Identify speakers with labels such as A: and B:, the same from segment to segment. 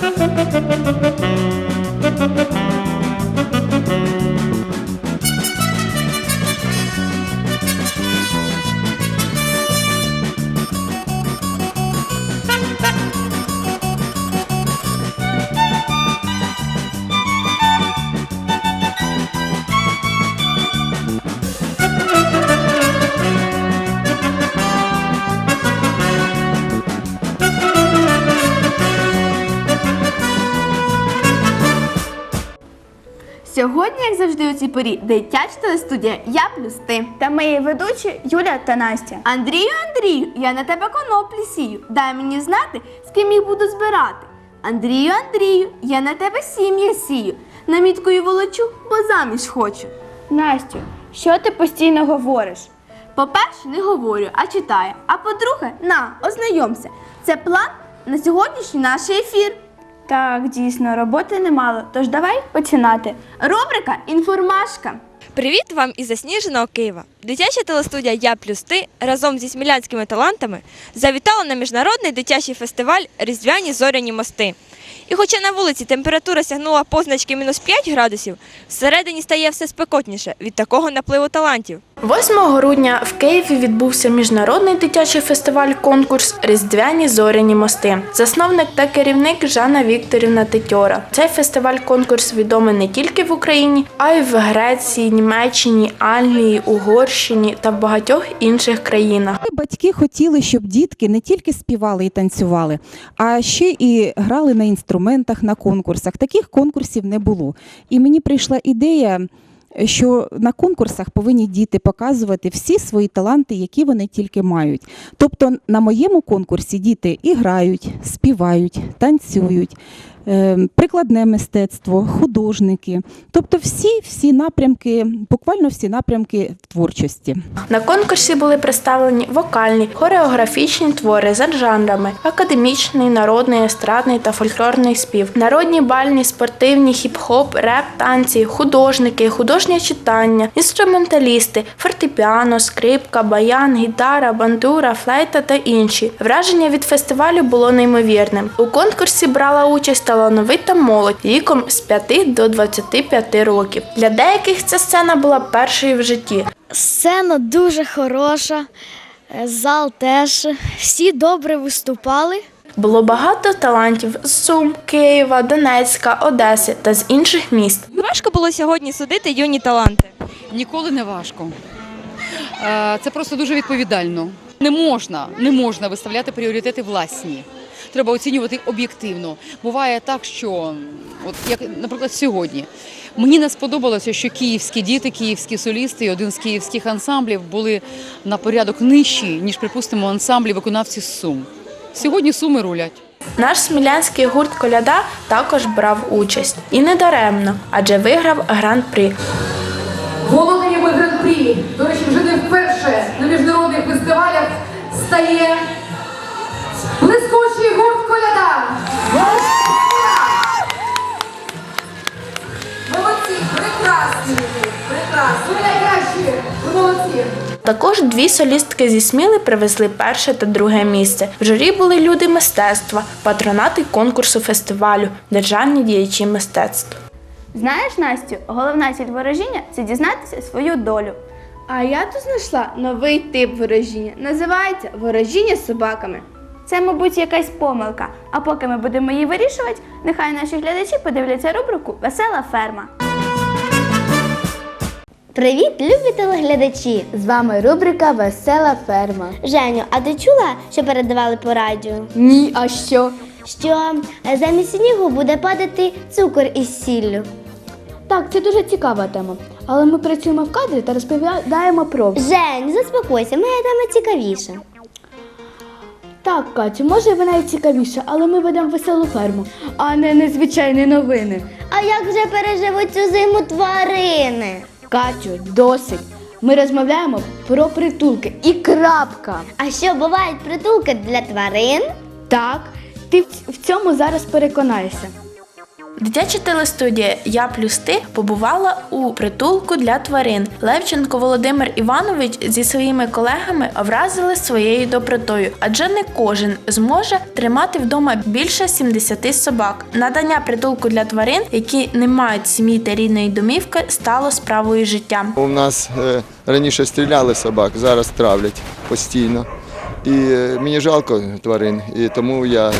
A: Сьогодні, як завжди, у цій порі, дитяча телестудія Я плюс ти.
B: Та мої ведучі Юля та Настя.
A: Андрію, Андрію, я на тебе коноплі сію. Дай мені знати, з ким їх буду збирати. Андрію, Андрію, я на тебе сім'я сію. Наміткою волочу, бо заміж хочу.
B: Настю, що ти постійно говориш?
A: По-перше, не говорю, а читаю. А по-друге, на, ознайомся. Це план на сьогоднішній наш ефір.
B: Так, дійсно, роботи немало, тож давай починати.
A: Рубрика Інформашка.
C: Привіт вам із засніженого Києва. Дитяча телестудія Я плюс ти разом зі смілянськими талантами завітала на міжнародний дитячий фестиваль Різдвяні зоряні мости. І хоча на вулиці температура сягнула позначки мінус 5 градусів, всередині стає все спекотніше від такого напливу талантів.
D: 8 грудня в Києві відбувся міжнародний дитячий фестиваль-конкурс Різдвяні зоряні мости. Засновник та керівник Жанна Вікторівна Тетьора. Цей фестиваль-конкурс відомий не тільки в Україні, а й в Греції, Німеччині, Англії, Угорщині та в багатьох інших країнах.
E: Батьки хотіли, щоб дітки не тільки співали і танцювали, а ще і грали на інструментах, на конкурсах. Таких конкурсів не було. І мені прийшла ідея, що на конкурсах повинні діти показувати всі свої таланти, які вони тільки мають. Тобто на моєму конкурсі діти і грають, співають, танцюють. Е, Прикладне мистецтво, художники, тобто всі всі напрямки, буквально всі напрямки творчості.
D: На конкурсі були представлені вокальні, хореографічні твори за жанрами, академічний, народний, естрадний та фольклорний спів, народні бальні, спортивні, хіп-хоп, реп, танці, художники, художнє читання, інструменталісти, фортепіано, скрипка, баян, гітара, бандура, флейта та інші. Враження від фестивалю було неймовірним. У конкурсі брала участь талановита молодь віком з 5 до 25 років. Для деяких ця сцена була першою в житті.
F: Сцена дуже хороша, зал теж. Всі добре виступали.
D: Було багато талантів з Сум, Києва, Донецька, Одеси та з інших міст.
C: Важко було сьогодні судити юні таланти.
G: Ніколи не важко. Е, Це просто дуже відповідально. Не можна, не можна виставляти пріоритети власні. Треба оцінювати об'єктивно. Буває так, що от як, наприклад, сьогодні. Мені не сподобалося, що київські діти, київські солісти і один з київських ансамблів були на порядок нижчі, ніж, припустимо, ансамблі виконавці з Сум. Сьогодні суми рулять.
D: Наш смілянський гурт Коляда також брав участь. І не даремно, адже виграв гран-прі.
H: Володарями гран-прі, до речі, вже не вперше на міжнародних фестивалях стає прекрасні. Ви найкращі, молодці.
D: Також дві солістки зі Сміли привезли перше та друге місце. В журі були люди мистецтва, патронати конкурсу фестивалю, державні діячі мистецтв.
B: Знаєш, Настю, головна ціль ворожіння це дізнатися свою долю.
A: А я тут знайшла новий тип ворожіння. Називається ворожіння з собаками.
B: Це, мабуть, якась помилка. А поки ми будемо її вирішувати, нехай наші глядачі подивляться рубрику Весела ферма.
I: Привіт, любі телеглядачі! З вами рубрика Весела ферма. Женю, а ти чула, що передавали по радіо?
F: Ні, а що?
I: Що замість снігу буде падати цукор із сіллю.
F: Так, це дуже цікава тема. Але ми працюємо в кадрі та розповідаємо про.
I: Жень, заспокойся, моя тема цікавіша.
F: Так, Катю, може вона і цікавіша, але ми ведемо веселу ферму, а не незвичайні новини.
I: А як же переживуть цю зиму тварини?
F: Катю, досить. Ми розмовляємо про притулки і крапка.
I: А що бувають притулки для тварин?
F: Так, ти в- цьому зараз переконаєшся.
D: Дитяча телестудія Я плюс ти побувала у притулку для тварин, Левченко Володимир Іванович зі своїми колегами вразили своєю добротою, адже не кожен зможе тримати вдома більше 70 собак. Надання притулку для тварин, які не мають сім'ї та рідної домівки, стало справою життя.
J: У нас е, раніше стріляли собак, зараз травлять постійно. І е, мені жалко тварин, і тому я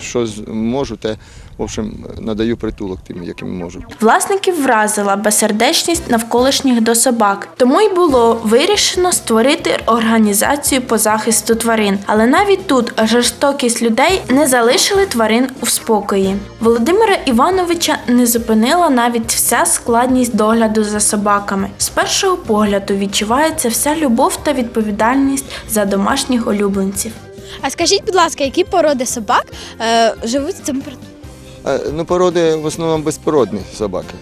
J: що можу, те в общем, надаю притулок тим, яким можу.
D: Власників вразила безсердечність навколишніх до собак. Тому й було вирішено створити організацію по захисту тварин. Але навіть тут жорстокість людей не залишили тварин у спокої. Володимира Івановича не зупинила навіть вся складність догляду за собаками. З першого погляду відчувається вся любов та відповідальність за домашніх улюбленців.
K: А скажіть, будь ласка, які породи собак е, живуть в цьому
J: Ну, породи в основному безпородні собаки.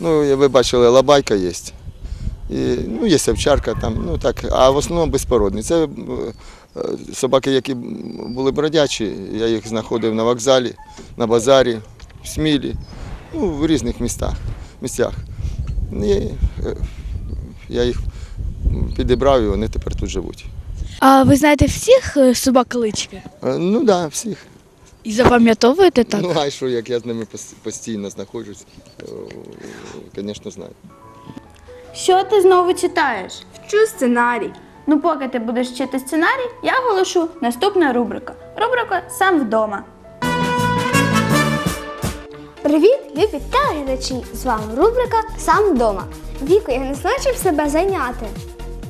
J: Ну, ви бачили, лабайка є. І, ну, є овчарка там, ну так, а в основному безпородні. Це е, собаки, які були бродячі, я їх знаходив на вокзалі, на базарі, в Смілі, ну, в різних містах, місцях. І, е, я їх підібрав і вони тепер тут живуть.
F: А ви знаєте всіх е, собак клички?
J: Ну так, да, всіх.
F: І запам'ятовуєте так?
J: Ну, а що, як я з ними постійно знаходжусь, звісно, знаю.
B: Що ти знову читаєш?
A: Вчу сценарій.
B: Ну, поки ти будеш вчити сценарій, я оголошу наступна рубрика. Рубрика Сам вдома.
I: Привіт, любі телеглядачі! З вами рубрика Сам вдома. Віко, я не знаю, чим себе зайняти.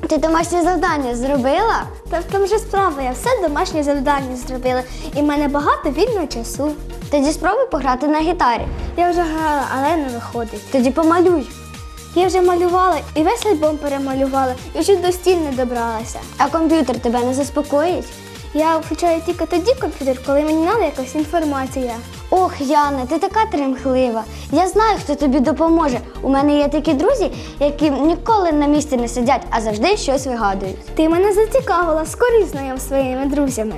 I: Ти домашнє завдання зробила? Та в тому же справа, я все домашнє завдання зробила, і в мене багато вільного часу. Тоді спробуй пограти на гітарі. Я вже грала, але не виходить. Тоді помалюй. Я вже малювала і весь альбом перемалювала, і вже до стін не добралася. А комп'ютер тебе не заспокоїть? Я включаю тільки тоді комп'ютер, коли мені треба якась інформація. Ох, Яна, ти така тремхлива. Я знаю, хто тобі допоможе. У мене є такі друзі, які ніколи на місці не сидять, а завжди щось вигадують. Ти мене зацікавила, скорі знайом своїми друзями.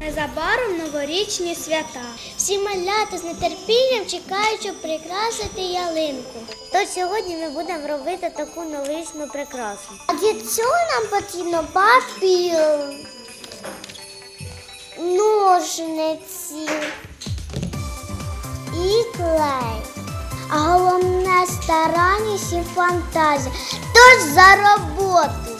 L: Незабаром новорічні свята. Всі малята з нетерпінням чекають, щоб прикрасити ялинку. Тож сьогодні ми будемо робити таку новорічну прикрасу. А для цього нам потрібно папір, ножниці і клей. А головне старанність і фантазія. Тож за роботу.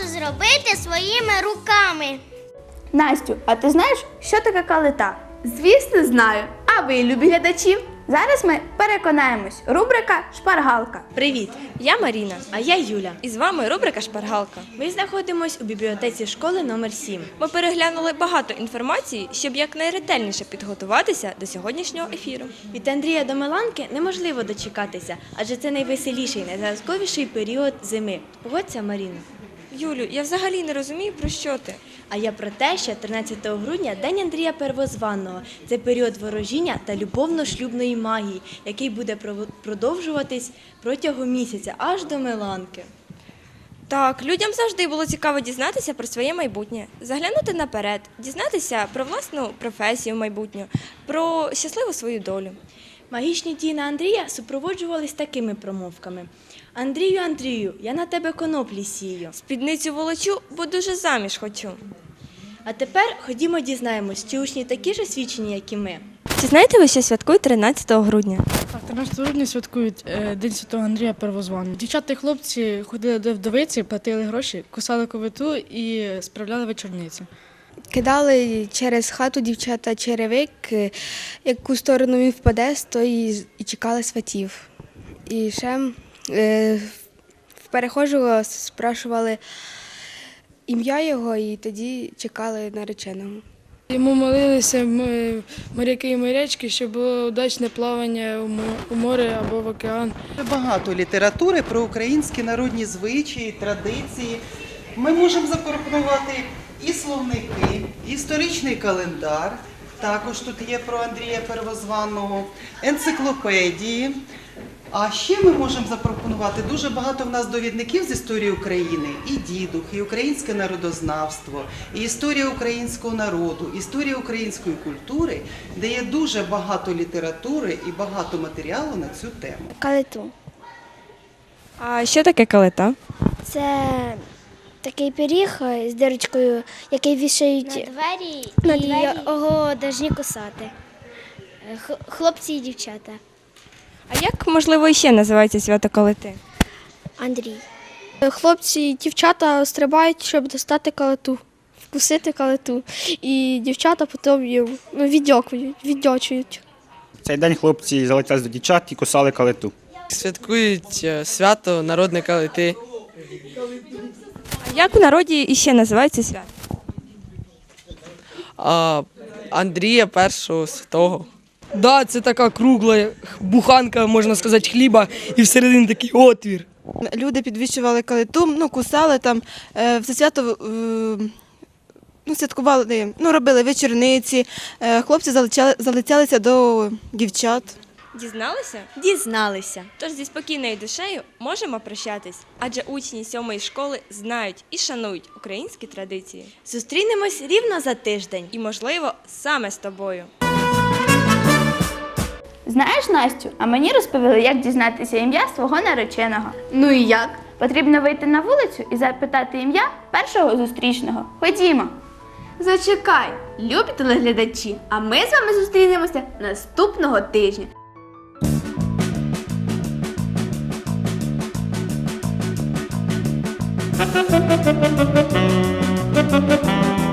L: Можу зробити своїми руками.
B: Настю, а ти знаєш, що таке калита?
A: Звісно, знаю. А ви, любі глядачі?
B: Зараз ми переконаємось. Рубрика Шпаргалка.
M: Привіт, я Маріна, а я Юля. І з вами рубрика Шпаргалка. Ми знаходимось у бібліотеці школи номер 7.
C: Ми переглянули багато інформації, щоб якнайретельніше підготуватися до сьогоднішнього ефіру.
M: Від Андрія до Миланки неможливо дочекатися, адже це найвеселіший, найзразковіший період зими. Погодься, Маріна.
C: Юлю, я взагалі не розумію, про що ти.
M: А я про те, що 13 грудня День Андрія Первозванного. Це період ворожіння та любовно-шлюбної магії, який буде продовжуватись протягом місяця аж до Миланки.
C: Так, людям завжди було цікаво дізнатися про своє майбутнє, заглянути наперед, дізнатися про власну професію майбутню, про щасливу свою долю.
M: Магічні дії на Андрія супроводжувались такими промовками: Андрію, Андрію, я на тебе коноплі сію.
C: Спідницю волочу, бо дуже заміж хочу.
M: А тепер ходімо дізнаємось, чи учні такі ж освічені, як і ми.
C: Чи знаєте ви, що святкують 13 грудня?
N: Так, 13 грудня святкують е, День Святого Андрія Первозваного. Дівчата і хлопці ходили до вдовиці, платили гроші, кусали ковиту і справляли вечорниці.
O: Кидали через хату дівчата черевик, е, яку сторону він впаде, з тої і чекали сватів. І ще е, в перехожого спрашували ім'я його, і тоді чекали нареченого.
N: Йому молилися м- моряки і морячки, щоб було удачне плавання у море або в океан.
P: Багато літератури про українські народні звичаї, традиції. Ми можемо запропонувати і словники, і історичний календар. Також тут є про Андрія Первозваного, енциклопедії. А ще ми можемо запропонувати дуже багато в нас довідників з історії України, і дідух, і українське народознавство, і історія українського народу, історія української культури, де є дуже багато літератури і багато матеріалу на цю тему.
L: Калиту.
C: А що таке калита?
L: Це такий пиріг е, з дирочкою, який вішають на двері, і його повинні кусати. Е, Хлопці і дівчата.
C: А як, можливо, іще називається свято калити?
L: Андрій.
O: Хлопці і дівчата стрибають, щоб достати калиту, вкусити калиту. І дівчата потім їм ну, віддякують, віддячують.
Q: Цей день хлопці залетять до дівчат і кусали калиту.
R: Святкують е, свято народне калити.
C: Як в народі іще називається свято?
R: А Андрія першого святого. Да, це така кругла буханка, можна сказати, хліба, і всередині такий отвір.
S: Люди підвищували калиту, ну, кусали там, е, все свято е, ну, святкували, ну, робили вечорниці, е, хлопці залицяли, залицялися до дівчат.
C: Дізналися?
M: Дізналися.
C: Тож зі спокійною душею можемо прощатись, адже учні сьомої школи знають і шанують українські традиції.
M: Зустрінемось рівно за тиждень.
C: І, можливо, саме з тобою.
B: Знаєш, Настю, а мені розповіли, як дізнатися ім'я свого нареченого.
A: Ну і як?
B: Потрібно вийти на вулицю і запитати ім'я першого зустрічного. Ходімо.
A: Зачекай, любі телеглядачі, а ми з вами зустрінемося наступного тижня.
Q: Thank you.